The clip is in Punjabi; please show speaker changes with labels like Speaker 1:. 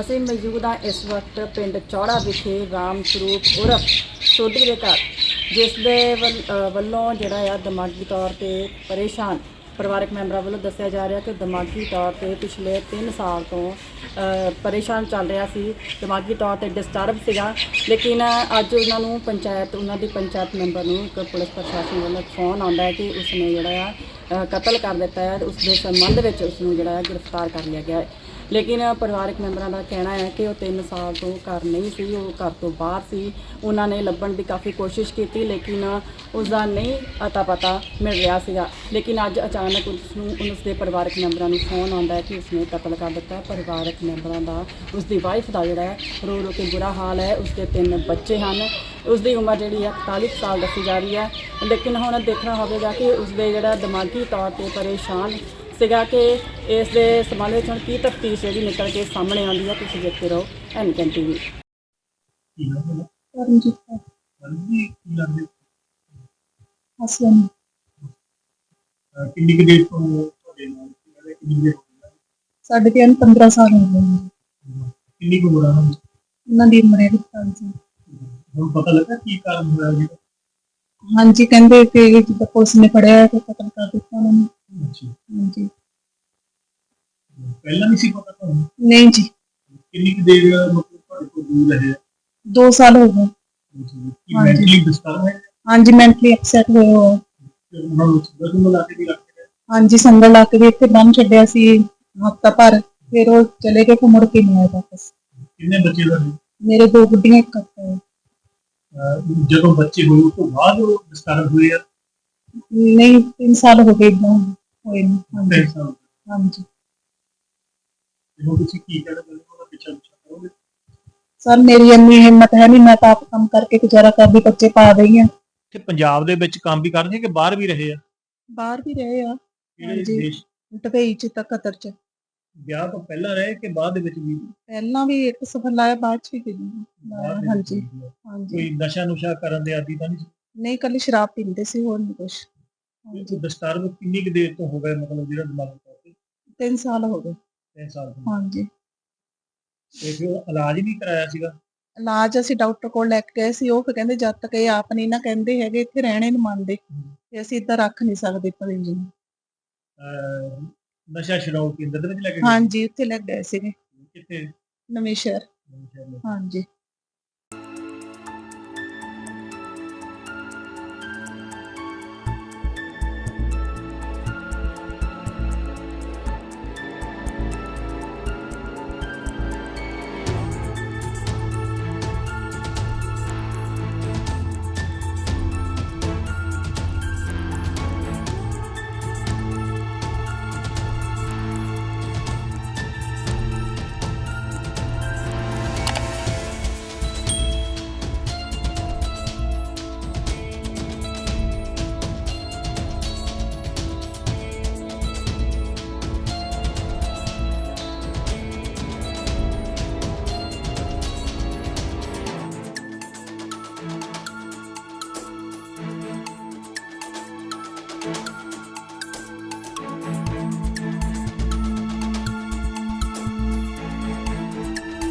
Speaker 1: ਅਸੀਂ ਮੌਜੂਦ ਹਾਂ ਇਸ ਵਕਤ ਪਿੰਡ ਚੌੜਾ ਵਿਖੇ ਰਾਮ ਸਰੂਪ ਉਰਫ ਸੋਢੀ ਦੇ ਘਰ, ਜਿਸ ਦੇ ਵੱਲ- ਵੱਲੋਂ ਜਿਹੜਾ ਆ ਦਿਮਾਗੀ ਤੌਰ ਤੇ ਪਰੇਸ਼ਾਨ ਪਰਿਵਾਰਕ ਮੈਂਬਰਾਂ ਵੱਲੋਂ ਦੱਸਿਆ ਜਾ ਰਿਹਾ ਕਿ ਦਿਮਾਗੀ ਤੌਰ ਤੇ ਪਿਛਲੇ 3 ਸਾਲ ਤੋਂ ਪਰੇਸ਼ਾਨ ਚੱਲ ਰਿਹਾ ਸੀ। ਦਿਮਾਗੀ ਤੌਰ ਤੇ ਡਿਸਟਰਬ ਸੀਗਾ, ਲੇਕਿਨ ਅੱਜ ਉਹਨਾਂ ਨੂੰ ਪੰਚਾਇਤ, ਉਹਨਾਂ ਦੀ ਪੰਚਾਇਤ ਮੈਂਬਰ ਨੂੰ ਇੱਕ ਪੁਲਿਸ ਪ੍ਰਸ਼ਾਸਨ ਵੱਲੋਂ ਫੋਨ ਆਉਂਦਾ ਹੈ ਕਿ ਉਸਨੇ ਜਿਹੜਾ ਆ ਕਤਲ ਕਰ ਦਿੱਤਾ ਹੈ ਉਸ ਦੇ ਸੰਬੰਧ ਵਿੱਚ ਉਸ ਨੂੰ ਜਿਹੜਾ ਹੈ ਗ੍ਰਿਫਤਾਰ ਕਰ ਲਿਆ ਗਿਆ ਹੈ। ਲੇਕਿਨ ਪਰਿਵਾਰਕ ਮੈਂਬਰਾਂ ਦਾ ਕਹਿਣਾ ਹੈ ਕਿ ਉਹ 3 ਸਾਲ ਤੋਂ ਘਰ ਨਹੀਂ ਸੀ, ਉਹ ਘਰ ਤੋਂ ਬਾਹਰ ਸੀ। ਉਹਨਾਂ ਨੇ ਲੱਭਣ ਦੀ ਕਾਫੀ ਕੋਸ਼ਿਸ਼ ਕੀਤੀ, ਲੇਕਿਨ ਉਸ ਦਾ ਨਹੀਂ ਅਤਾ ਪਤਾ ਮਿਲ ਰਿਹਾ ਸੀਗਾ। ਲੇਕਿਨ ਅੱਜ ਅਚਾਨਕ ਉਸ ਨੂੰ ਉਸ ਦੇ ਪਰਿਵਾਰਕ ਮੈਂਬਰਾਂ ਨੂੰ ਫੋਨ ਆਉਂਦਾ ਹੈ ਕਿ ਉਸਨੇ ਕਤਲ ਕਰ ਦਿੱਤਾ। ਪਰਿਵਾਰਕ ਮੈਂਬਰਾਂ ਦਾ ਉਸ ਦੀ ਵਾਈਫ ਦਾ ਜਿਹੜਾ ਹੈ, ਰੋ ਰੋ ਕੇ ਬੁਰਾ ਹਾਲ ਹੈ। ਉਸ ਦੇ ਤਿੰਨ ਬੱਚੇ ਹਨ। ਉਸ ਦੀ ਉਮਰ ਜਿਹੜੀ ਹੈ 41 ਸਾਲ ਦੱਸੀ ਜਾ ਰਹੀ ਹੈ। ਲੇਕਿਨ ਹੁਣ ਦੇਖਣਾ ਹੋਵੇਗਾ ਕਿ ਉਸ ਦੇ ਜਿਹੜਾ ਦਿਮਾਗੀ ਤੌਰ ਤੇ ਪਰੇਸ਼ਾਨ ਸੀਗਾ ਕਿ ਇਸ ਦੇ ਸੰਬੰਧ ਵਿੱਚ ਹੁਣ ਕੀ ਤਫਤੀਸ਼ ਜਿਹੜੀ ਨਿਕਲ ਕੇ ਸਾਹਮਣੇ ਆਉਂਦੀ ਹੈ ਤੁਸੀਂ ਦੇਖਦੇ ਰਹੋ ਐਨਕਨ ਟੀਵੀ
Speaker 2: ਕੀ ਨਾਮ ਹੈ
Speaker 3: ਪਰਮਜੀਤ ਕੌਰ
Speaker 2: ਹਾਂਜੀ ਕੀ ਨਾਮ ਹੈ
Speaker 3: ਹਸਨ
Speaker 2: ਅਹ ਕਿੰਨੀ ਕੁ ਦੇਰ ਤੋਂ ਤੁਹਾਡੇ ਨਾਲ ਸੀ? ਕਹਿੰਦੇ ਕਿੰਨੀ ਦੇਰ ਹੋ ਗਈ
Speaker 3: ਸਾਡੇ ਤੇ 15 ਸਾਲ ਹੋ ਗਏ ਨੇ।
Speaker 2: ਹੈ? ਕਿੰਨੀ ਕੁ ਉਮਰ ਆ ਉਹਨਾਂ ਦੀ?
Speaker 3: ਉਹਨਾਂ ਦੀ ਉਮਰ ਹੈ 45 ਸਾਲ
Speaker 2: ਹੁਣ ਪਤਾ ਲੱਗਾ ਕੀ ਕਾਰਨ ਹੋਇਆ ਜੀ
Speaker 3: ਹਾਂਜੀ ਕਹਿੰਦੇ ਕਿ ਜਿੱਦਾਂ ਪੁਲਿਸ ਨੇ ਫੜਿਆ ਤੇ ਕਤਲ ਕਰ ਦਿੱਤਾ ਉਹਨਾਂ ਨੂੰ
Speaker 2: ਅੱਛਾ
Speaker 3: ਹਾਂਜੀ
Speaker 2: ਪਹਿਲਾਂ ਨਹੀਂ ਸੀ ਪਤਾ ਤੁਹਾਨੂੰ
Speaker 3: ਨਹੀਂ ਜੀ
Speaker 2: ਕਿੰਨੀ ਕੁ ਦੇਰ ਮਤਲਬ ਤੁਹਾਡੇ ਕੋਲ ਦੂਰ ਰਹੇ
Speaker 3: 2 ਸਾਲ ਹੋ ਗਏ
Speaker 2: ਕੀ
Speaker 3: ਹਾਂਜੀ।
Speaker 2: ਮੈਂਟਲੀ ਡਿਸਟਰਬ ਹੈ
Speaker 3: ਹਾਂਜੀ ਮੈਂਟਲੀ ਅਪਸੈਟ ਹੋਏ ਹੋ
Speaker 2: ਤੇ ਉਹਨਾਂ ਨੂੰ ਸਿੱਧਾ ਤੋਂ ਮਿਲਾ ਕੇ ਵੀ ਰੱਖਦੇ ਰਹੇ
Speaker 3: ਹਾਂਜੀ ਸੰਗਲ ਲਾ ਕੇ ਵੀ ਇੱਥੇ ਬੰਨ ਛੱਡਿਆ ਸੀ ਹਫਤਾ ਭਰ ਫਿਰ ਉਹ ਚਲੇ ਗਏ ਫਿਰ ਮੁੜ ਕੇ ਨਹੀਂ ਆਏ ਵਾਪਸ
Speaker 2: ਕਿੰਨੇ ਬੱਚੇ ਤੁਹਾਡੇ
Speaker 3: ਮੇਰੇ ਦੋ ਗੁੱਡੀਆਂ ਇੱਕ ਕਾਕਾ ਹੈ
Speaker 2: ਅਹ ਜਦੋਂ ਬੱਚੇ ਹੋਏ ਉਸ ਤੋਂ ਬਾਅਦ ਉਹ ਡਿਸਟਰਬ ਹੋਏ ਆ
Speaker 3: ਨਹੀਂ 3 ਸਾਲ ਹੋ ਗਏ ਇਦਾਂ ਹੋਏ ਨੇ। ਹਾਂਜੀ।
Speaker 2: ਤਿੰਨ ਸਾਲ
Speaker 3: ਹਾਂਜੀ।
Speaker 2: ਤੇ ਹੁਣ ਤੁਸੀਂ ਕੀ ਕਹਿਣਾ ਚਾਹੁੰਦੇ ਹੋ? ਉਹਦਾ ਪਿੱਛਾ ਪਿੱਛਾ ਕਰੋਗੇ?
Speaker 3: ਸਰ ਮੇਰੀ ਇੰਨੀ ਹਿੰਮਤ ਹੈ ਨਹੀਂ ਮੈਂ ਤਾਂ ਆਪ ਕੰਮ ਕਰਕੇ ਗੁਜ਼ਾਰਾ ਕਰਦੀ ਬੱਚੇ ਪਾ ਰਹੀ ਹਾਂ।
Speaker 2: ਕਿ ਪੰਜਾਬ ਦੇ ਵਿੱਚ ਕੰਮ ਵੀ ਕਰਦੇ ਕਿ ਬਾਹਰ ਵੀ ਰਹੇ ਆ?
Speaker 3: ਬਾਹਰ ਵੀ ਰਹੇ ਆ।
Speaker 2: ਕਿਹੜੇ
Speaker 3: ਹਾਂਜੀ।
Speaker 2: ਦੇਸ਼?
Speaker 3: ਦੁਬਈ ਚ ਤਾਂ ਕਤਰ ਚ।
Speaker 2: ਵਿਆਹ ਤੋਂ ਪਹਿਲਾਂ ਰਹੇ ਕਿ ਬਾਅਦ ਦੇ ਵਿੱਚ ਵੀ?
Speaker 3: ਪਹਿਲਾਂ ਵੀ ਇੱਕ ਸਫਰ ਲਾਇਆ ਬਾਅਦ ਚ ਵੀ ਗਈ
Speaker 2: ਬਾਹਰ ਦੇ ਵਿੱਚ
Speaker 3: ਹਾਂਜੀ।
Speaker 2: ਵੀ?
Speaker 3: ਹਾਂਜੀ।
Speaker 2: ਕੋਈ ਨਸ਼ਾ ਨੁਸ਼ਾ ਕਰਨ ਦੇ ਆਦੀ ਤਾਂ ਨਹੀਂ ਸੀ?
Speaker 3: ਨਹੀਂ ਕੱਲੀ ਸ਼ਰਾਬ ਪੀਂਦੇ ਸੀ ਹੋਰ ਨਹੀਂ ਕੁਛ। ਹਾਂਜੀ
Speaker 2: ਕੋਈ ਡਿਸਟਰਬ ਕਿੰਨੀ ਕੁ ਦੇਰ ਤੋਂ ਹੋ ਗਏ ਮਤਲਬ ਜਿਹੜਾ ਦਿਮਾਗੀ ਤੌਰ ਤੇ
Speaker 3: 3 ਸਾਲ ਹੋ ਗਏ।
Speaker 2: 3 ਸਾਲ ਤੋਂ
Speaker 3: ਹਾਂਜੀ।
Speaker 2: ਤੇ ਫਿਰ ਇਲਾਜ ਨਹੀਂ ਕਰਾਇਆ ਸੀਗਾ?
Speaker 3: ਇਲਾਜ ਅਸੀਂ ਡਾਕਟਰ ਕੋਲ ਲੈ ਕੇ ਗਏ ਸੀ ਉਹ ਫਿਰ ਕਹਿੰਦੇ ਜਦ ਤੱਕ ਇਹ ਆਪ ਨਹੀਂ ਨਾ ਕਹਿੰਦੇ ਹੈਗੇ ਇੱਥੇ ਰਹਿਣੇ ਨੂੰ ਮੰਨਦੇ। ਤੇ ਅਸੀਂ ਇੱਦਾਂ ਰੱਖ ਨਹੀਂ ਸਕਦੇ ਮਰੀਜ਼ ਨੂੰ।
Speaker 2: ਅਹ ਨਸ਼ਾ ਛਡਾਊ ਕੇਂਦਰ ਦੇ ਵਿੱਚ ਲੈ ਕੇ ਗਏ?
Speaker 3: ਹਾਂਜੀ ਉੱਥੇ ਲੈ ਗਏ ਸੀਗੇ।
Speaker 2: ਕਿੱਥੇ?
Speaker 3: ਨਵੇਂ ਸ਼ਹਿਰ?
Speaker 2: ਹਾਂਜੀ। Thank
Speaker 3: you.